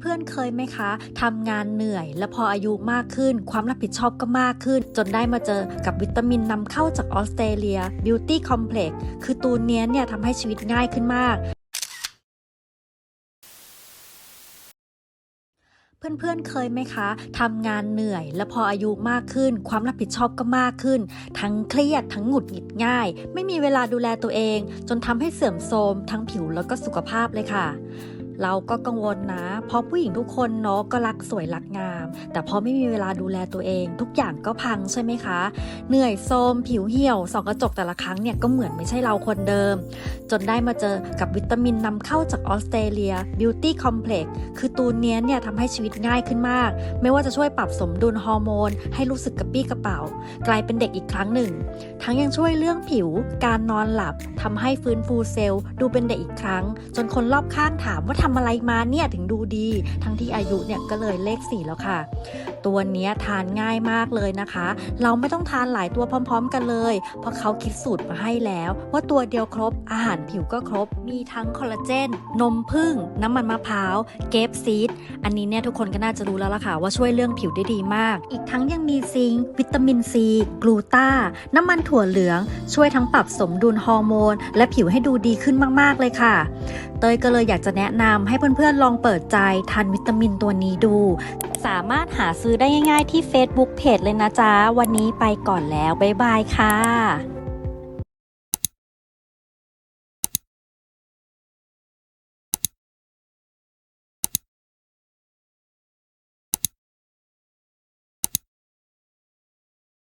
เพื่อนๆ เคยไหมคะทำงานเหนื่อย แล้วพออายุมากขึ้น ความรับผิดชอบก็มากขึ้น จนได้มาเจอกับวิตามินนำเข้าจากออสเตรเลีย Beauty Complex คือตัวเนี้ยเนี่ยทำให้ชีวิตง่ายขึ้นมาก เพื่อนๆ เคยไหมคะทำงานเหนื่อย แล้วพออายุมากขึ้น ความรับผิดชอบก็มากขึ้น ทั้งเครียดทั้งหงุดหงิดง่าย ไม่มีเวลาดูแลตัวเอง จนทำให้เสื่อมโทรมทั้งผิวแล้วก็สุขภาพเลยค่ะ เราก็กังวลนะ เพราะผู้หญิงทุกคนเนาะก็รักสวยรักงาม แต่พอไม่มีเวลาดูแลตัวเอง ทุกอย่างก็พังใช่ไหมคะ เหนื่อยโทรมผิวเหี่ยวส่องกระจกแต่ละครั้งเนี่ยก็เหมือนไม่ใช่เราคนเดิม จนได้มาเจอกับวิตามินนำเข้าจากออสเตรเลีย Beauty Complex คือตัวเนี้ยเนี่ยทำให้ชีวิตง่ายขึ้นมาก ไม่ว่าจะช่วยปรับสมดุลฮอร์โมน ให้รู้สึกกระปี้กระเป๋า กลายเป็นเด็กอีกครั้งหนึ่ง ทั้งยังช่วยเรื่องผิว การนอนหลับทำให้ฟื้นฟูเซลล์ ดูเป็นเด็กอีกครั้ง จนคนรอบข้างถามว่าทำอะไรมาเนี่ยถึงดูดี ทั้งที่อายุเนี่ยก็เลยเลข4แล้วค่ะ ตัวนี้ทานง่ายมากเลยนะคะ เราไม่ต้องทานหลายตัวพร้อม ๆ กันเลย เพราะเขาคิดสูตรมาให้แล้ว ว่าตัวเดียวครบ อาหารผิวก็ครบ มีทั้งคอลลาเจน นมผึ้ง น้ำมันมะพร้าว เกฟซีด อันนี้เนี่ยทุกคนก็น่าจะรู้แล้วล่ะค่ะว่าช่วยเรื่องผิวได้ดีมาก อีกทั้งยังมีซิงค์วิตามินซี กลูตาน้ำมันถั่วเหลือง ช่วยทั้งปรับสมดุลฮอร์โมน และผิวให้ดูดีขึ้นมาก ๆ เลยค่ะ เตยก็เลยอยากจะแนะนำให้เพื่อนๆลองเปิดใจทานวิตามินตัวนี้ดู สามารถหาซื้อได้ง่ายๆที่ Facebook Page เลยนะจ๊ะ วันนี้ไปก่อนแล้ว บ๊ายบายค่ะ